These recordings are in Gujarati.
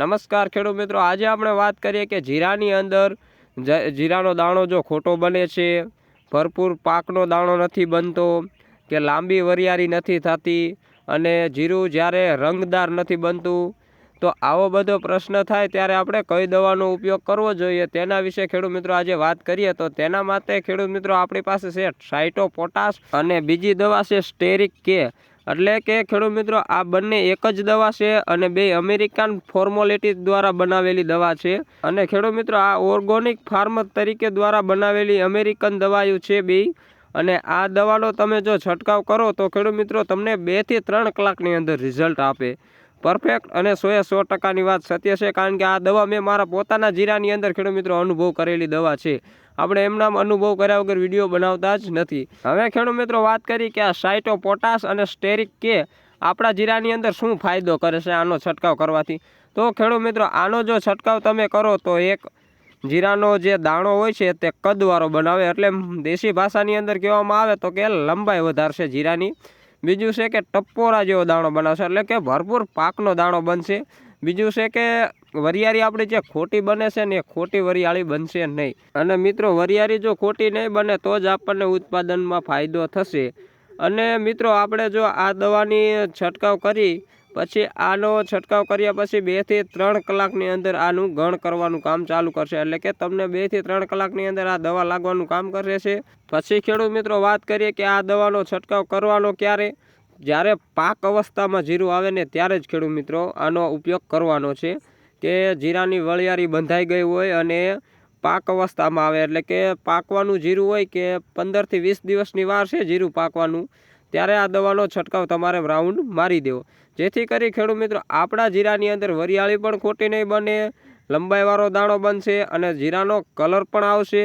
નમસ્કાર ખેડૂત મિત્રો, આજે આપણે વાત કરીએ કે જીરાની અંદર જીરાનો દાણો જો ખોટો બને છે, ભરપૂર પાકનો દાણો નથી બનતો, કે લાંબી વરિયાળી નથી થતી અને જીરું જ્યારે રંગદાર નથી બનતું, તો આવો બધો પ્રશ્ન થાય ત્યારે આપણે કઈ દવાનો ઉપયોગ કરવો જોઈએ તેના વિશે ખેડૂત મિત્રો આજે વાત કરીએ તો તેના માટે ખેડૂત મિત્રો આપણી પાસે છે સાઇટો પોટાશ અને બીજી દવા છે સ્ટેરિક કે એટલે કે ખેડૂત મિત્રો, આ બંને એક જ દવા છે અને બે અમેરિકન ફોર્મોલિટી દ્વારા બનાવેલી દવા છે. અને ખેડૂત મિત્રો, આ ઓર્ગોનિક ફાર્મ તરીકે દ્વારા બનાવેલી અમેરિકન દવાઓ છે બે. અને આ દવાનો તમે જો છંટકાવ કરો તો ખેડૂત મિત્રો, તમને બેથી ત્રણ કલાકની અંદર રિઝલ્ટ આપે. પરફેક્ટ અને સોએ સો ટકાની વાત સત્ય છે, કારણ કે આ દવા મેં મારા પોતાના જીરાની અંદર ખેડૂત મિત્રો અનુભવ કરેલી દવા છે. આપણે એમનામ અનુભવ કર્યા વગર વીડિયો બનાવતા જ નથી. હવે ખેડૂત મિત્રો વાત કરી કે આ સાઇટો પોટાશ અને સ્ટેરિક કે આપણા જીરાની અંદર શું ફાયદો કરે છે આનો છંટકાવ કરવાથી. તો ખેડૂત મિત્રો, આનો જો છંટકાવ તમે કરો તો એક જીરાનો જે દાણો હોય છે તે કદવાળો બનાવે. એટલે દેશી ભાષાની અંદર કહેવામાં આવે તો કે લંબાઈ વધારશે જીરાની. બીજું છે કે ટપ્પોરા જેવો દાણો બનાવશે એટલે કે ભરપૂર પાકનો દાણો બનશે. બીજું છે કે વરિયાળી આપણી જે ખોટી બને છે ને એ ખોટી વરિયાળી બનશે નહીં. અને મિત્રો, વરિયાળી જો ખોટી નહીં બને તો જ આપણને ઉત્પાદનમાં ફાયદો થશે. અને મિત્રો, આપણે જો આ દવાની છંટકાવ કરી પછી આનો છંટકાવ કર્યા પછી બેથી ત્રણ કલાકની અંદર આનું ગણ કરવાનું કામ ચાલુ કરશે. એટલે કે તમને બેથી ત્રણ કલાકની અંદર આ દવા લાગવાનું કામ કરે છે. પછી ખેડૂત મિત્રો વાત કરીએ કે આ દવાનો છંટકાવ કરવાનો ક્યારે? જ્યારે પાક અવસ્થામાં જીરું આવે ને ત્યારે જ ખેડૂત મિત્રો આનો ઉપયોગ કરવાનો છે. કે જીરાની વળિયારી બંધાઈ ગઈ હોય અને પાક અવસ્થામાં આવે. એટલે કે પાકવાનું જીરું હોય કે પંદરથી વીસ દિવસની વાર છે જીરું પાકવાનું. ત્યારે આ દવાનો છંટકાવ તમારે રાઉન્ડ મારી દેવો. જેથી કરી ખેડૂત મિત્રો, આપણા જીરાની અંદર વરિયાળી પણ ખોટી નહીં બને, લંબાઈવાળો દાણો બનશે અને જીરાનો કલર પણ આવશે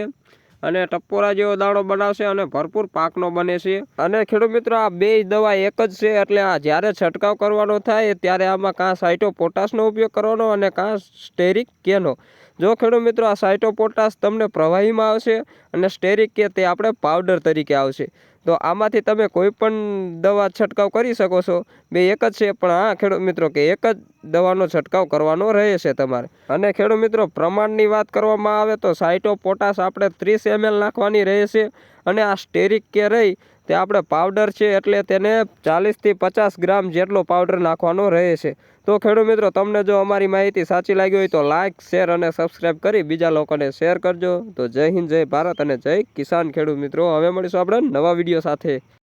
અને ટપ્પોરા જેવો દાણો બનાવશે અને ભરપૂર પાકનો બને છે અને ખેડૂત મિત્રો, આ બે દવા એક જ છે, એટલે આ જ્યારે છંટકાવ કરવાનો થાય ત્યારે આમાં કાં સાઇટો પોટાશનો ઉપયોગ કરવાનો અને કાં સ્ટેરિક કેનો જો ખેડૂત મિત્રો, આ સાઇટો પોટાશ તમને પ્રવાહીમાં આવશે અને સ્ટેરિક કે તે આપણે પાવડર તરીકે આવશે. તો આમાંથી તમે કોઈ પણ દવા છંટકાવ કરી શકો છો. બે એક જ છે, પણ હા, ખેડૂત મિત્રો, કે એક જ દવાનો છંટકાવ કરવાનો રહે છે તમારે. અને ખેડૂત મિત્રો, પ્રમાણની વાત કરવામાં આવે તો સાઇટો પોટાશ આપણે ત્રીસ એમએલ નાખવાની રહે છે અને આ સ્ટેરિક કે રહી તે આપણે પાવડર છે એટલે તેને ચાલીસથી પચાસ ગ્રામ જેટલો પાવડર નાખવાનો રહે છે. તો ખેડૂત મિત્રો, તમને જો અમારી માહિતી સાચી લાગી હોય તો લાઇક શેર અને સબસ્ક્રાઈબ કરી બીજા લોકોને શેર કરજો. તો જય હિન્દ, જય ભારત અને જય કિસાન ખેડૂત મિત્રો. હવે મળીશું આપણે નવા વીડિયો સાથે.